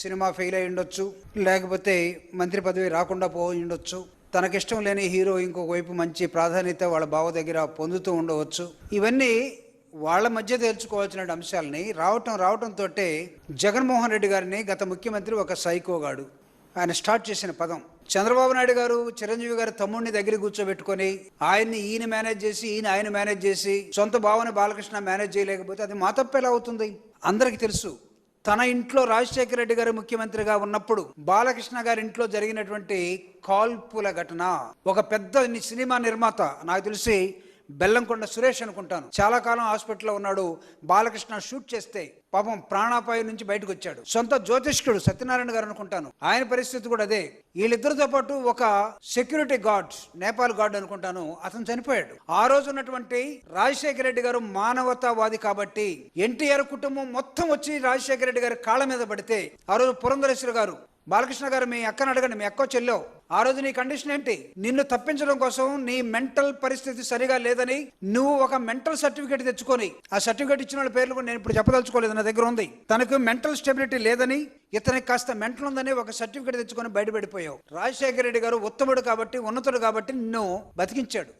Cinema fail అయి ఉండొచ్చు. లేకపోతే మంత్రి పదవి రాకుండా పోయి ఉండొచ్చు. తనకిష్టం లేని హీరో ఇంకొక వైపు మంచి ప్రాధాన్యత వాళ్ళ బావ దగ్గర పొందుతూ ఉండవచ్చు. ఇవన్నీ వాళ్ళ మధ్య తేల్చుకోవాల్సిన అంశాలని రావటం రావటంతో జగన్మోహన్ రెడ్డి గారిని గత ముఖ్యమంత్రి ఒక సైకోగాడు ఆయన స్టార్ట్ చేసిన పదం. చంద్రబాబు నాయుడు గారు చిరంజీవి గారు తమ్ముడిని దగ్గర కూర్చోబెట్టుకొని ఆయన్ని ఈయన మేనేజ్ చేసి ఈయన ఆయన మేనేజ్ చేసి సొంత భావన బాలకృష్ణ మేనేజ్ చేయలేకపోతే అది మా తప్పు ఎలా అవుతుంది? అందరికీ తెలుసు. తన ఇంట్లో రాజశేఖర రెడ్డి గారు ముఖ్యమంత్రిగా ఉన్నప్పుడు బాలకృష్ణ గారి ఇంట్లో జరిగినటువంటి కాల్పుల ఘటన. ఒక పెద్ద సినిమా నిర్మాత నాకు తెలిసి బెల్లంకొండ సురేష్ అనుకుంటాను. చాలా కాలం హాస్పిటల్లో ఉన్నాడు. బాలకృష్ణ షూట్ చేస్తే పాపం ప్రాణాపాయం నుంచి బయటకు వచ్చాడు సొంత జ్యోతిష్కుడు సత్యనారాయణ గారు అనుకుంటాను. ఆయన పరిస్థితి కూడా అదే. వీళ్ళిద్దరితో పాటు ఒక సెక్యూరిటీ గార్డ్ నేపాల్ గార్డ్ అనుకుంటాను. అతను చనిపోయాడు. ఆ రోజు ఉన్నటువంటి రాజశేఖర రెడ్డి గారు మానవతావాది కాబట్టి ఎన్టీఆర్ కుటుంబం మొత్తం వచ్చి రాజశేఖర రెడ్డి గారి కాళ్ళ మీద పడితే ఆ రోజు పురంధరేశ్వర గారు బాలకృష్ణ గారు మీ అక్కను అడగండి. మీ అక్క చెల్లో ఆ రోజు నీ కండిషన్ ఏంటి? నిన్ను తప్పించడం కోసం నీ మెంటల్ పరిస్థితి సరిగా లేదని నువ్వు ఒక మెంటల్ సర్టిఫికేట్ తెచ్చుకొని ఆ సర్టిఫికేట్ ఇచ్చిన వాళ్ళ పేర్లు కూడా నేను ఇప్పుడు చెప్పదలుచుకోలేదు నా దగ్గర ఉంది. తనకు మెంటల్ స్టెబిలిటీ లేదని ఇతనికి కాస్త మెంటల్ ఉందని ఒక సర్టిఫికేట్ తెచ్చుకొని బయటపడిపోయావు రాజశేఖర రెడ్డి గారు ఉత్తముడు కాబట్టి ఉన్నతుడు కాబట్టి నిన్ను బతికించాడు.